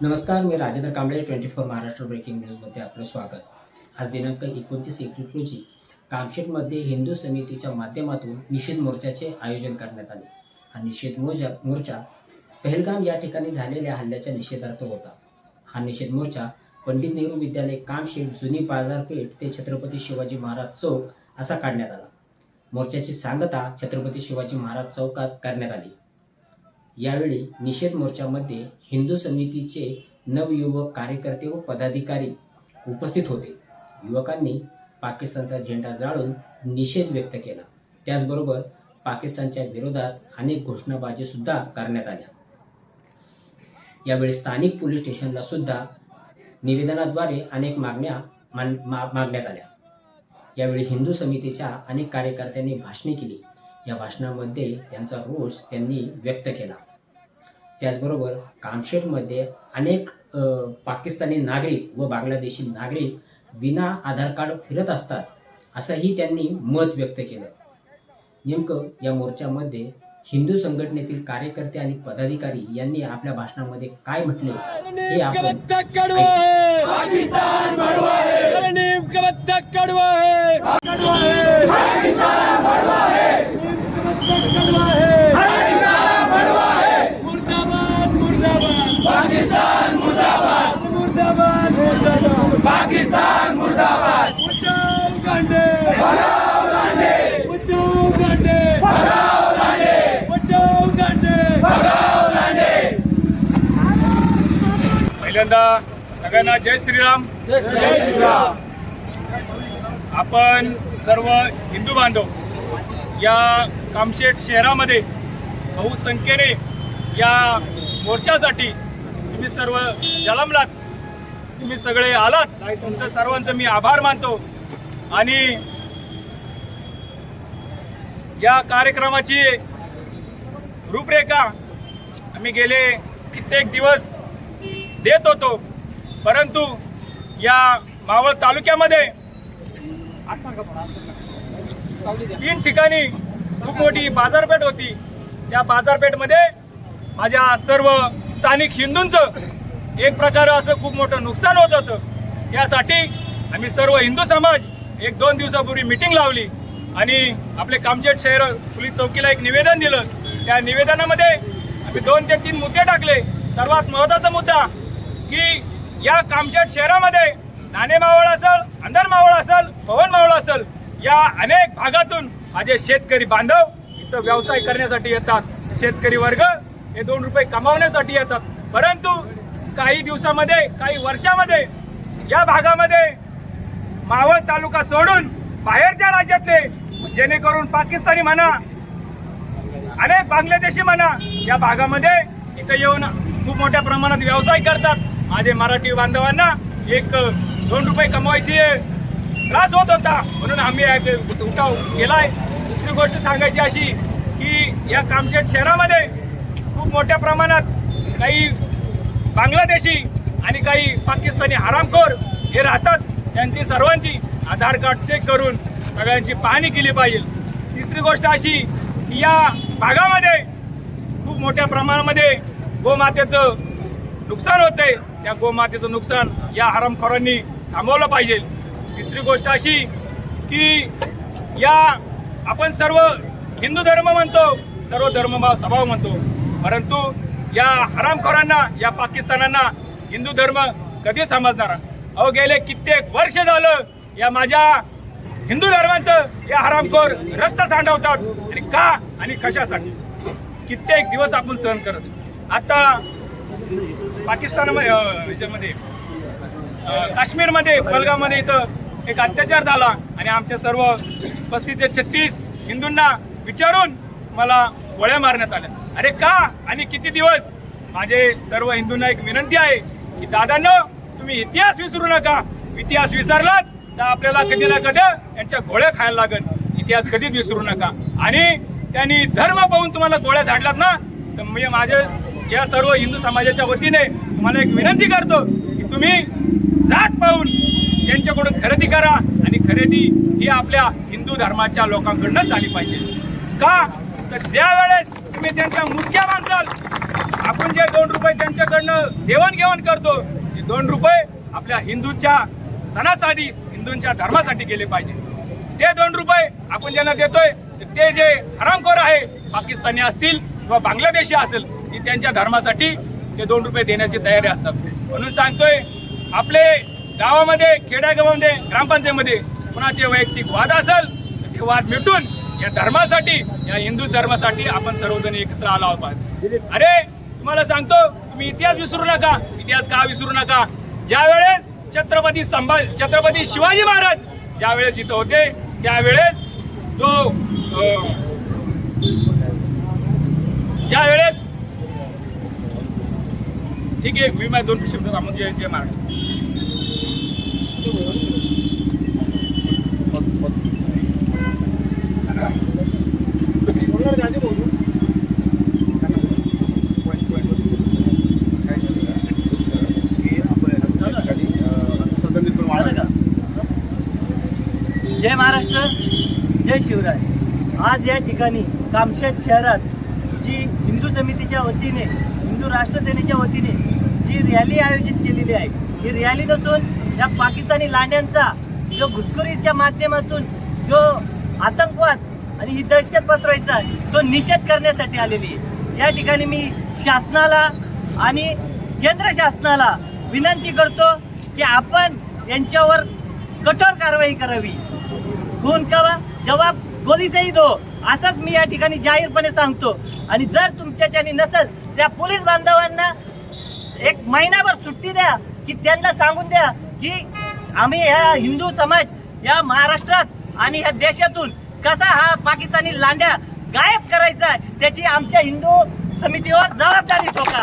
नमस्कार मी Rajendra Kamble twenty four Maharashtra breaking न्यूजमध्ये आपलं स्वागत. आज दिनांक एकोणतीस एप्रिल रोजी कामशेटमध्ये हिंदू समितीच्या माध्यमातून निषेध मोर्चाचे आयोजन करण्यात आले. हा निषेध मोर्चा मोर्चा पहलगाम या ठिकाणी झालेल्या हल्ल्याच्या निषेधार्थ होता. हा निषेध मोर्चा पंडित नेहरू विद्यालय कामशेट जुनी बाजारपेठ ते छत्रपती शिवाजी महाराज चौक असा काढण्यात आला. मोर्चाची सांगता छत्रपती शिवाजी महाराज चौकात करण्यात आली. यावेळी निषेध मोर्चामध्ये हिंदू समितीचे नवयुवक कार्यकर्ते व पदाधिकारी उपस्थित होते. युवकांनी पाकिस्तानचा झेंडा जाळून निषेध व्यक्त केला. त्याचबरोबर पाकिस्तानच्या विरोधात अनेक घोषणाबाजी सुद्धा करण्यात आल्या. यावेळी स्थानिक पोलीस स्टेशनला सुद्धा निवेदनाद्वारे अनेक मागण्या मा- मागण्यात आल्या. यावेळी हिंदू समितीच्या अनेक कार्यकर्त्यांनी भाषणे केली. या भाषणामध्ये त्यांचा रोष त्यांनी व्यक्त केला. त्याचबरोबर कामशेटमध्ये अनेक पाकिस्तानी नागरिक व बांगलादेशी नागरिक विना आधार कार्ड फिरत असतात असंही त्यांनी मत व्यक्त केलं. नेमकं या मोर्चामध्ये हिंदू संघटनेतील कार्यकर्ते आणि पदाधिकारी यांनी आपल्या भाषणामध्ये काय म्हटले हे आपण कडवा है पाकिस्तान बड़वा है अरे नीम का बद्दक कडवा है कडवा है पाकिस्तान बड़वा है कडवा है पाकिस्तान बड़वा है मुर्दाबाद मुर्दाबाद पाकिस्तान मुर्दाबाद. मुर्दाबाद मुर्दाबाद. पाकिस्तान मुर्दाबाद. उद्धव गांधी उद्धव गांधी भगाव गांधी पहिल्यांदा सगळ्यांना जय श्रीराम. जय श्रीराम. आपण सर्व हिंदू बांधव या कामशेट शहरामध्ये बहुसंख्येने या मोर्चासाठी तुम्ही सर्व जलमलात तुम्ही सगळे आलात. तुमचं सर्वांचं मी आभार मानतो. आणि या कार्यक्रमाची रूपरेखा आम्ही गेले कित्येक दिवस देत होतो. परंतु या मावळ तालुक्यामध्ये तीन ठिकाणी खूप मोठी बाजारपेठ होती. त्या बाजारपेठमध्ये माझ्या सर्व स्थानिक हिंदूंचं एक प्रकारे असं खूप मोठं नुकसान होत होतं. त्यासाठी आम्ही सर्व हिंदू समाज एक दोन दिवसापूर्वी मिटिंग लावली आणि आपले कामशेट शहर पोलीस चौकीला एक निवेदन दिलं. त्या निवेदनामध्ये आम्ही दोन ते तीन मुद्दे टाकले. सर्वात महत्त्वाचा मुद्दा की या कामशेट शहरामध्ये नाणे मावळ असेल अंधर मावळ असेल पवन मावळ असेल या अनेक भागातून माझे शेतकरी बांधव इथं व्यवसाय करण्यासाठी येतात. शेतकरी वर्ग हे दोन रुपये कमावण्यासाठी येतात. परंतु काही दिवसामध्ये काही वर्षामध्ये या भागामध्ये मावळ तालुका सोडून बाहेरच्या राज्यातले जेणेकरून पाकिस्तानी म्हणा अनेक बांगलादेशी म्हणा या भागामध्ये इथं येऊन खूप मोठ्या प्रमाणात व्यवसाय करतात. माझे मराठी बांधवांना एक दोन रुपये कमवायची त्रास होत होता. म्हणून आम्ही एक उठाव केलाय. दुसरी गोष्ट सांगायची अशी की या कामशेट शहरामध्ये खूप मोठ्या प्रमाणात काही बांगलादेशी आणि काही पाकिस्तानी हरामखोर हे राहतात. त्यांची सर्वांची आधार कार्ड चेक करून सगळ्यांची पाहणी केली पाहिजे. तिसरी गोष्ट अशी की या भागामध्ये खूप मोठ्या प्रमाणामध्ये गोमातेचं नुकसान होते त्या गोमातेचं नुकसान या हरामखोरांनी थांबवलं पाहिजे. तिसरी गोष्ट अशी की या आपण सर्व हिंदू धर्म म्हणतो सर्व धर्मभाव स्वभाव म्हणतो. परंतु या हरामखोरांना या पाकिस्तानांना हिंदू धर्म कधी समजणार? अहो गेले कित्येक वर्ष झालं या माझ्या हिंदू धर्माचं या हरामखोर रक्त सांडवतात. आणि का आणि कशासाठी? कित्येक दिवस आपण सहन करत आता पाकिस्तानमध्ये याच्यामध्ये काश्मीरमध्ये बलगामध्ये इथं एक अत्याचार झाला. आणि आमच्या सर्व पस्तीस ते छत्तीस हिंदूंना विचारून मला गोळ्या मारण्यात आल्या. अरे का? आणि किती दिवस? माझे सर्व हिंदूंना एक विनंती आहे की दादांनो तुम्ही इतिहास विसरू नका. इतिहास विसरलात तर आपल्याला कधी ना कधी यांच्या गोळ्या खायला लागत इतिहास कधीच विसरू नका. आणि त्यांनी धर्म पाहून तुम्हाला गोळ्या झाडलात ना तर मी माझे या सर्व हिंदू समाजाच्या वतीने तुम्हाला एक विनंती करतो की तुम्ही जात पाहून त्यांच्याकडून खरेदी करा. आणि खरेदी ही आपल्या हिंदू धर्माच्या लोकांकडनं झाली पाहिजे. का? तर ज्या वेळेस तुम्ही त्यांचा मुख्य मानसाल आपण जे दोन रुपये त्यांच्याकडनं देवाणघेवाण करतो ते दोन रुपये आपल्या हिंदूच्या सणासाठी हिंदूंच्या धर्मासाठी गेले पाहिजे. ते दोन रुपये आपण ज्यांना देतोय ते जे हरामखोर आहे पाकिस्तानी असतील किंवा बांगलादेशी असेल ती त्यांच्या धर्मासाठी ते दोन रुपये देण्याची तयारी असतात. म्हणून सांगतोय आपले गावामध्ये खेड्यागावामध्ये ग्रामपंचायतीमध्ये कुणाचे वैयक्तिक वाद असेल तर ते वाद मिटून या धर्मासाठी या हिंदू धर्मासाठी आपण सर्वजण एकत्र आलो आहोत. अरे तुम्हाला सांगतो तुम्ही इतिहास विसरू नका. इतिहास का विसरू नका? ज्या वेळेस छत्रपती संभाजी छत्रपती शिवाजी महाराज ज्या वेळेस इथं होते त्यावेळेस जो ज्यावेळेस ज्या वेळेस ठीक आहे मी माझ्या दोन शब्द म्हणजे जय महाराज जय महाराष्ट्र जय शिवराय. आज या ठिकाणी कामशेत शहरात जी हिंदू समितीच्या वतीने हिंदू राष्ट्रसेनेच्या वतीने जी रॅली आयोजित केलेली आहे ही रॅली नसून या पाकिस्तानी लांड्यांचा जो घुसखोरीच्या माध्यमातून जो आतंकवाद आणि ही दहशत पसरवायचा तो निषेध करण्यासाठी आलेली आहे. या ठिकाणी मी शासनाला आणि केंद्र शासनाला विनंती करतो की आपण यांच्यावर कठोर कारवाई करावी. खून कवा? जवाब पोलिसही दो. असंच मी या ठिकाणी जाहीरपणे सांगतो. आणि जर तुमच्याच्याने नसेल त्या पोलीस बांधवांना एक महिनाभर सुट्टी द्या की त्यांना सांगून द्या की आम्ही ह्या हिंदू समाज या महाराष्ट्रात आणि ह्या देशातून कसा हा पाकिस्तानी लांड्या गायब करायचा आहे त्याची आमच्या हिंदू समितीवर जबाबदारी ठोका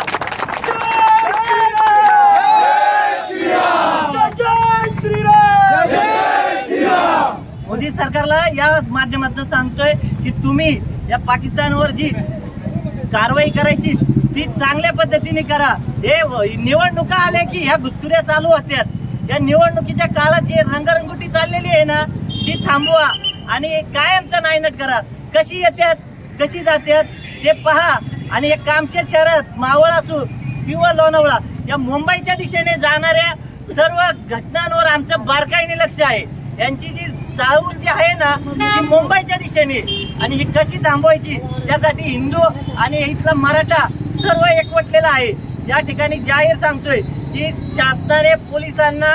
मोदी सरकारला या माध्यमातून सांगतोय की तुम्ही या पाकिस्तानवर जी कारवाई करायची ती चांगल्या पद्धतीने करा. हे निवडणुका आल्या की ह्या घुसखुऱ्या चालू होत्यात. या निवडणुकीच्या काळात जी रंगरंगोटी चाललेली आहे ना ती थांबवा आणि कायमचा नायनट करा. कशी येतात कशी जातात ते पहा. आणि एक कामशेत शहरात मावळ असू किंवा लोणावळा या मुंबईच्या दिशेने जाणाऱ्या सर्व घटनांवर आमचं बारकाईने लक्ष आहे. यांची जी चाळवूल जी आहे ना ती मुंबईच्या दिशेने. आणि ही कशी थांबवायची त्यासाठी हिंदू आणि इथला मराठा सर्व एकवटलेला आहे. या ठिकाणी जाहीर सांगतोय की शासनाने पोलिसांना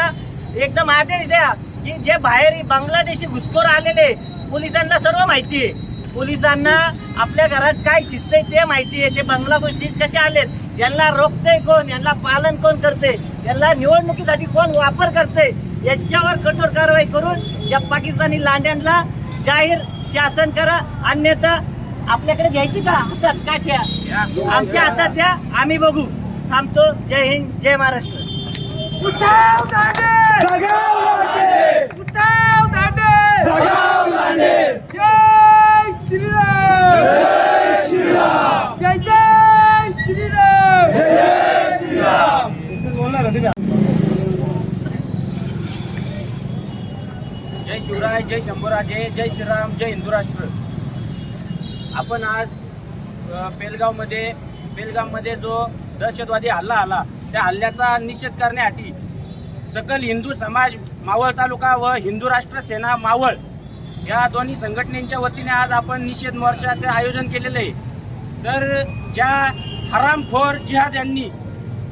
एकदम आदेश द्या की जे बाहेर बांगलादेशी घुसखोर आलेले पोलिसांना सर्व माहिती आहे. पोलिसांना आपल्या घरात काय शिस्त आहे ते माहिती आहे. ते बांगलादेशी कसे आलेत यांना रोखते कोण यांना पालन कोण करते यांना निवडणुकीसाठी कोण वापर करते याच्यावर कठोर कारवाई करून या पाकिस्तानी लांड्यांना जाहीर शासन करा. अन्यथा आपल्याकडे घ्यायची का? हातात काठ्या? आमच्या हातात द्या. आम्ही बघू. थांबतो. जय हिंद जय महाराष्ट्र जय जय श्रीराम जय श्रीराम जय शिवराय जय शंभूराजे जय श्रीराम जय हिंदू राष्ट्र. आपण आज बेलगावमध्ये पेलगावमध्ये जो दहशतवादी हल्ला आला त्या हल्ल्याचा निषेध करण्यासाठी सकल हिंदू समाज मावळ तालुका व हिंदू राष्ट्र सेना मावळ या दोन्ही संघटनेच्या वतीने आज आपण निषेध मोर्चाचे आयोजन केलेलं आहे. तर ज्या हरामखोर जिहाद यांनी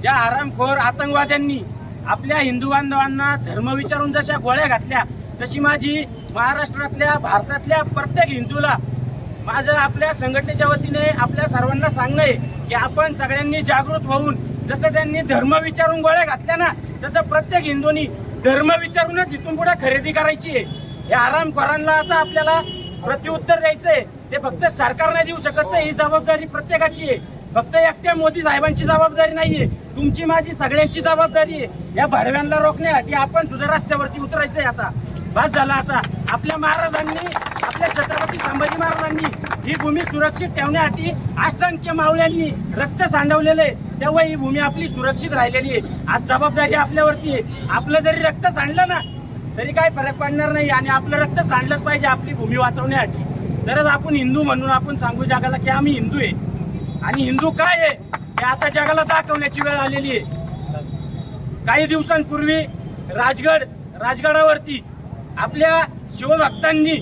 ज्या हरामखोर आतंकवाद्यांनी आपल्या हिंदू बांधवांना धर्म विचारून जशा गोळ्या घातल्या तशी माझी महाराष्ट्रातल्या भारतातल्या प्रत्येक हिंदूला माझं आपल्या संघटनेच्या वतीने आपल्या सर्वांना सांगणं आहे की आपण सगळ्यांनी जागृत होऊन जसं त्यांनी धर्म विचारून गोळ्या घातल्या ना तसं प्रत्येक हिंदूंनी धर्म विचारूनच इथून पुढे खरेदी करायची आहे. या आरामखोरांना आता आपल्याला प्रत्युत्तर द्यायचंय ते फक्त सरकार नाही देऊ शकत नाही ही जबाबदारी प्रत्येकाची आहे. फक्त एकट्या मोदी साहेबांची जबाबदारी नाहीये. तुमची माझी सगळ्यांची जबाबदारी आहे. या भाडव्यांना रोखण्यासाठी आपण सुद्धा रस्त्यावरती उतरायचंय आता. बस झाला आता. आपल्या महाराजांनी आपल्या छत्रपती संभाजी महाराजांनी ही भूमी सुरक्षित ठेवण्यासाठी असंख्य मावळ्यांनी रक्त सांडवलेलं आहे. तेव्हा ही भूमी आपली सुरक्षित राहिलेली आहे. आज जबाबदारी आपल्यावरती आहे. आपलं जरी रक्त सांडलं ना तरी काय फरक पडणार नाही आणि आपलं रक्त सांडलंच पाहिजे आपली भूमी वाचवण्यासाठी. तरच आपण हिंदू म्हणून आपण सांगू जगाला की आम्ही हिंदू आहे. आणि हिंदू काय आहे हे आता जगाला दाखवण्याची वेळ आलेली आहे. काही दिवसांपूर्वी राजगड राजगडावरती आपल्या शिवभक्तांनी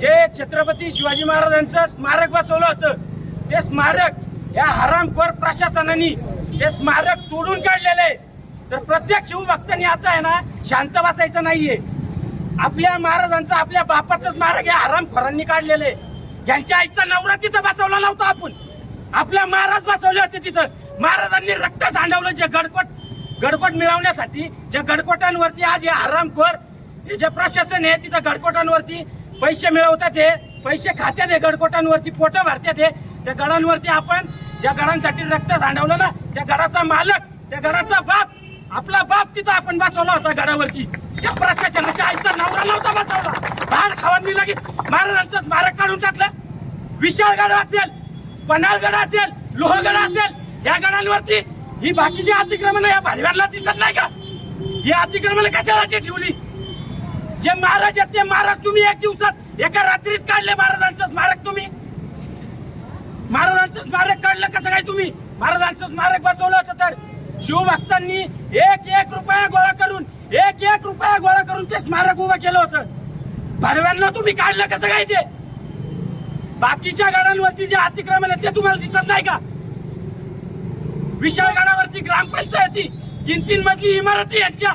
जे छत्रपती शिवाजी महाराजांचं स्मारक बसवलं होतं ते स्मारक या हरामखोर प्रशासनाने ते स्मारक तोडून काढलेलं आहे. तर प्रत्येक शिवभक्तांनी आता आहे ना शांत बसायचं नाहीये. आपल्या महाराजांचं आपल्या बापाचं स्मारक या हरामखोरांनी काढलेलं आहे. यांच्या आईचा नवरा तिथं बसवला नव्हता आपण. आपल्या महाराज बसवले होते तिथं. महाराजांनी रक्त सांडवलं जे गडकोट गडकोट मिळवण्यासाठी ज्या गडकोटांवरती आज हे आरामखोर हे जे प्रशासन आहे तिथं गडकोटांवरती पैसे मिळवतात हे. पैसे खात्यात हे गडकोटांवरती पोटं भरतात हे. त्या गडांवरती आपण ज्या गडांसाठी रक्त सांडवलं ना त्या गडाचा मालक त्या गडाचा बाप आपला बाप तिथं आपण बसवला होता गडावरती. या प्रशासनाच्या आईचा नवरा नव्हता बसवला. बाहेर खावांनी लगेच महाराजांचं स्मारक काढून टाकलं. विशाळगड असेल पन्हाळगड असेल लोहगड असेल या गडांवरती ही बाकीची अतिक्रमण या भाडव्याला दिसत नाही का? ही अतिक्रमण कशासाठी ठेवली? जे महाराज आहेत ते महाराज तुम्ही एक दिवसात एका रात्रीत काढले महाराजांचं स्मारक तुम्ही. महाराजांचं स्मारक काढलं कसं काय तुम्ही? महाराजांचं स्मारक बसवलं होतं तर शिवभक्तांनी एक एक रुपया गोळा करून एक एक रुपया गोळा करून ते स्मारक उभं केलं होतं. भरव्यांना तुम्ही काढलं कसं काय ते? बाकीच्या गाड्यांवरती जे अतिक्रमण आहे ते तुम्हाला दिसत नाही का? विशाळगडावरती ग्रामपंचायती तीन तीन मजली इमारती यांच्या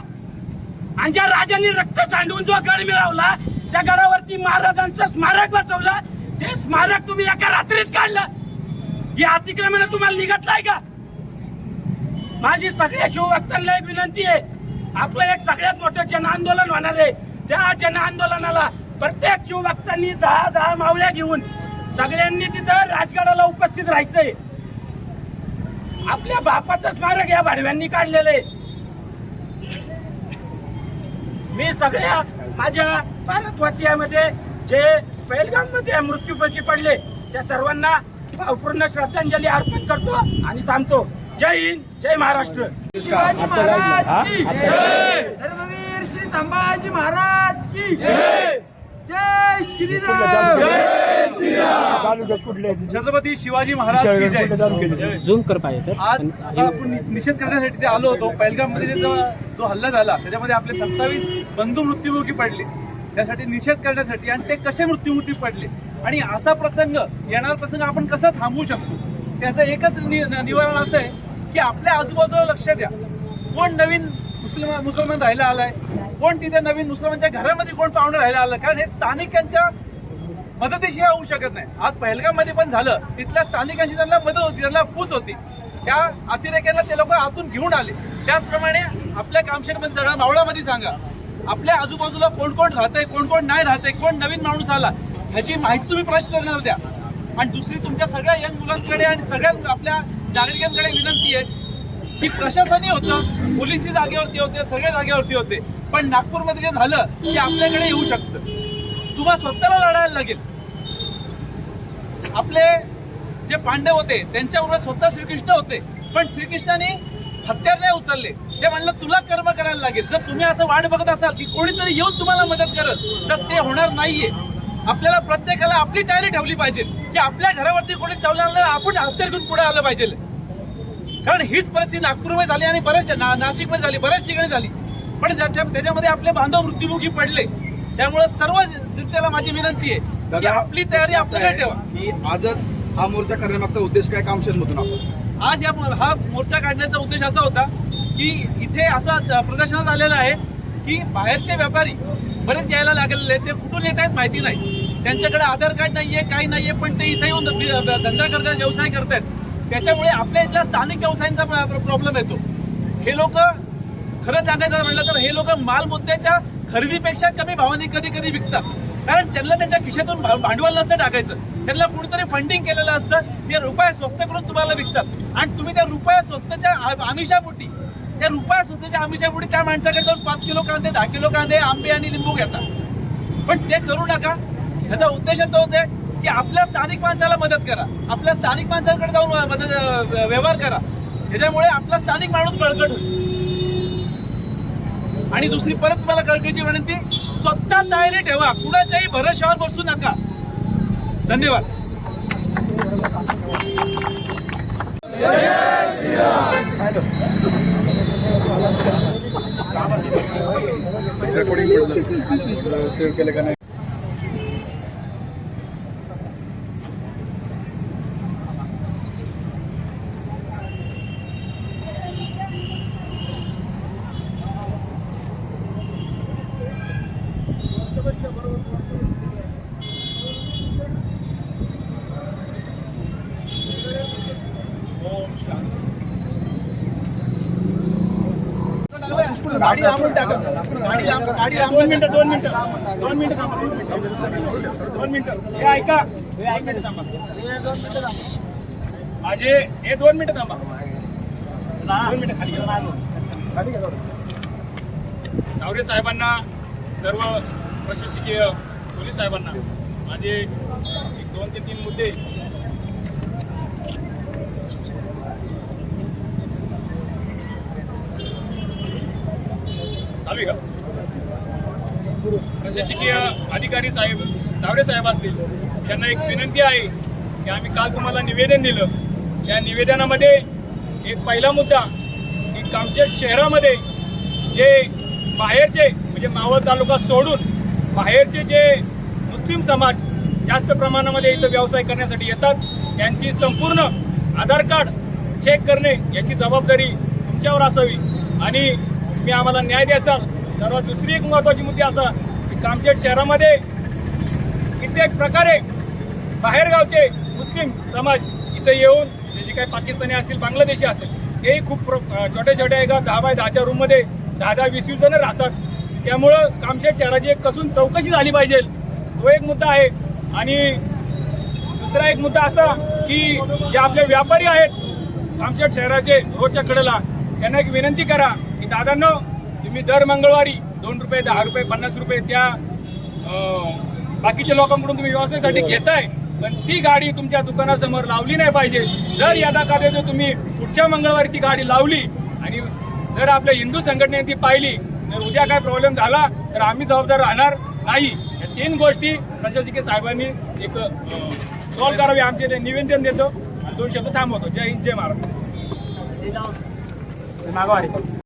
आणि ज्या राजांनी रक्त सांडून जो गड मिळवला त्या गडावरती महाराजांचं स्मारक बसवलं ते स्मारक तुम्ही एका रात्रीत काढलं. या अतिक्रमण तुम्हाला निघत का? माझी सगळ्या शिवभक्तांना एक विनंती आहे. आपलं एक सगळ्यात मोठं जन आंदोलन होणार आहे. त्या जन आंदोलनाला प्रत्येक शिवभक्तांनी दहा दहा मावळ्या घेऊन सगळ्यांनी तिथं राजगडाला उपस्थित राहायचंय. आपल्या बापाचं स्मारक या भाडव्यांनी काढलेलं आहे. मी सगळ्या माझ्या भारतवासियामध्ये जे पहलगाममध्ये मृत्यूपैकी पडले त्या सर्वांना पूर्ण श्रद्धांजली अर्पण करतो आणि थांबतो. जय हिंद जय महाराष्ट्र. शिवाजी महाराज की जय. धर्मवीर श्री संभाजी महाराज की जय. छत्रपती शिवाजी महाराज की जय. झूम कर पाहिजे तर. आज आपण निषेध करण्यासाठी ते आलो होतो. पहलगाममध्ये जो जो हल्ला झाला त्याच्यामध्ये आपले सत्तावीस बंधू मृत्युमुखी पडले. त्यासाठी निषेध करण्यासाठी आणि ते कसे मृत्युमुखी पडले? आणि असा प्रसंग येणारा प्रसंग आपण कसा थांबवू शकतो? त्याचं एकच निवारण असं आहे की आपल्या आजूबाजूला लक्ष द्या. कोण नवीन मुस्लिम मुसलमान राहायला आलाय? कोण तिथे नवीन मुस्लिमांच्या घरामध्ये कोण पाहुणे राहायला आलं? कारण हे स्थानिकांच्या मदतीशिवाय होऊ शकत नाही. आज पहलगाममध्ये पण झालं. तिथल्या स्थानिकांची त्यांना मदत होती त्यांना पूच होती. त्या अतिरेक्यांना ते लोक आतून घेऊन आले. त्याचप्रमाणे आपल्या कामशेडमध्ये सगळ्या मावळामध्ये सांगा. आपल्या आजूबाजूला कोण कोण राहतंय कोण कोण नाही राहतंय कोण नवीन माणूस आला ह्याची माहिती तुम्ही प्रशासनाला द्या. आणि दुसरी तुमच्या सगळ्या यंग मुलांकडे आणि सगळ्या आपल्या नागरिकांकडे विनंती आहे की प्रशासनही होतं पोलिसही जागेवरती होते सगळे जागेवरती होते. पण नागपूरमध्ये जे झालं ते आपल्याकडे येऊ शकतं. तुम्हाला स्वतःला लढायला लागेल. आपले जे पांडव होते त्यांच्याबरोबर स्वतः श्रीकृष्ण होते. पण श्रीकृष्णाने हत्यार नाही उचलले. ते म्हणलं तुला कर्म करायला लागेल. जर तुम्ही असं वाट बघत असाल की कोणीतरी येऊन तुम्हाला मदत करत तर ते होणार नाहीये. आपल्याला प्रत्येकाला आपली तयारी ठेवली पाहिजे. की आपल्या घरावरती कोणी चालणार नाही आपण हत्यार घेऊन पुढे आलं पाहिजे. कारण हीच परिस्थिती नागपूरमध्ये झाली आणि बऱ्याच ना, नाशिकमध्ये झाली बऱ्याच ठिकाणी झाली. पण त्याच्या त्याच्यामध्ये आपले बांधव मृत्युमुखी पडले. त्यामुळे सर्व जनतेला माझी विनंती आहे की आपली तयारी आपल्याकडे ठेवा. की आजच हा मोर्चा करण्यामागचा उद्देश काय कामशेतमधून आपण? आज या हा मोर्चा काढण्याचा उद्देश असा होता की इथे असं प्रदर्शनात आलेलं आहे की बाहेरचे व्यापारी बरेच यायला लागलेले आहेत. ते कुठून येत आहेत माहिती नाही. त्यांच्याकडे आधार कार्ड नाहीये काही नाहीये पण ते इथे येऊन धंदा करतात व्यवसाय करतायत त्याच्यामुळे आपल्या इथल्या स्थानिक व्यवसायांचा प्रॉब्लेम येतो. हे लोक खरं सांगायचं म्हटलं तर हे लोक माल मुद्द्याच्या खरेदीपेक्षा कमी भावाने कधी कधी विकतात. कारण त्यांना त्यांच्या खिशातून भांडवल नसतं टाकायचं. त्यांना कुठेतरी फंडिंग केलेलं असतं. ते रुपया स्वस्त करून तुम्हाला विकतात. आणि तुम्ही त्या रुपया स्वस्तच्या आ- आमिषापोटी त्या रुपया स्वस्तच्या आमिषापोटी त्या माणसाकडे जाऊन पाच किलो कांदे दहा किलो कांदे आंबे आणि लिंबू घेतात पण ते करू नका. ह्याचा उद्देश तोच आहे. की आपल्या स्थानिक माणसाला मदत करा. आपल्या स्थानिक माणसांकडे जाऊन मदत व्यवहार करा. त्याच्यामुळे आपला स्थानिक माणूस बळकट होईल. आणि दुसरी परत मला कळकळीची विनंती स्वतः तयारी ठेवा. कुणाच्याही भरशावर बसू नका. धन्यवाद. रेकॉर्डिंग सेव्ह केलं का नाही? गाडी लांबून टाका. गाडी लांब गाडी लांब दोन मिनिटं दोन मिनिटं. दोन मिनिटं थांबा दोन मिनिटं दोन मिनिटं. हे ऐका. हे थांबा. माझे हे दोन मिनिटं थांबा. दोन मिनिटं खाली घ्या. तावरे साहेबांना सर्व प्रशासकीय पोलीस साहेबांना माझे एक दोन ते तीन मुद्दे चालू प्रशासकीय अधिकारी साहेब तावरे साहेब असतील त्यांना एक विनंती आहे की आम्ही काल तुम्हाला निवेदन दिलं. त्या निवेदनामध्ये एक पहिला मुद्दा की कामशेत शहरामध्ये जे बाहेरचे म्हणजे मावळ तालुका सोडून बाहेरचे जे मुस्लिम समाज जास्त प्रमाणामध्ये इथं व्यवसाय करण्यासाठी येतात त्यांची संपूर्ण आधार कार्ड चेक करणे याची जबाबदारी तुमच्यावर असावी. आणि तुम्ही आम्हाला न्याय द्यासाल सर्वात दुसरी एक महत्त्वाची मुद्दे असा की कामशेत शहरामध्ये कित्येक प्रकारे बाहेरगावचे मुस्लिम समाज इथे येऊन ते जे काही पाकिस्तानी असतील बांगलादेशी असेल तेही खूप छोट्या छोट्या एका दहा बाय दहाच्या रूममध्ये दहा दहा वीस वीस जणं राहतात. त्यामुळं कामशेत शहराची एक कसून चौकशी झाली पाहिजे. तो एक मुद्दा आहे. आणि दुसरा एक मुद्दा असा की जे आपले व्यापारी आहेत कामशेट शहराचे रोडच्या कडेला त्यांना एक विनंती करा की दादांनो तुम्ही दर मंगळवारी दोन रुपये दहा रुपये पन्नास रुपये त्या बाकीच्या लोकांकडून तुम्ही व्यवसायासाठी घेताय पण ती गाडी तुमच्या दुकानासमोर लावली नाही पाहिजे. जर यदा कदाचित तुम्ही पुढच्या मंगळवारी ती गाडी लावली आणि जर आपल्या हिंदू संघटनेने ती पाहिली तर उद्या काय प्रॉब्लेम झाला तर आम्ही जबाबदार राहणार नाही. या तीन गोष्टी प्रशासकीय साहेबांनी एक सॉल्व्ह करावी आमचे ते निवेदन देतो. आणि दोन शब्द थांबवतो. जय हिंद जय महाराष्ट्र.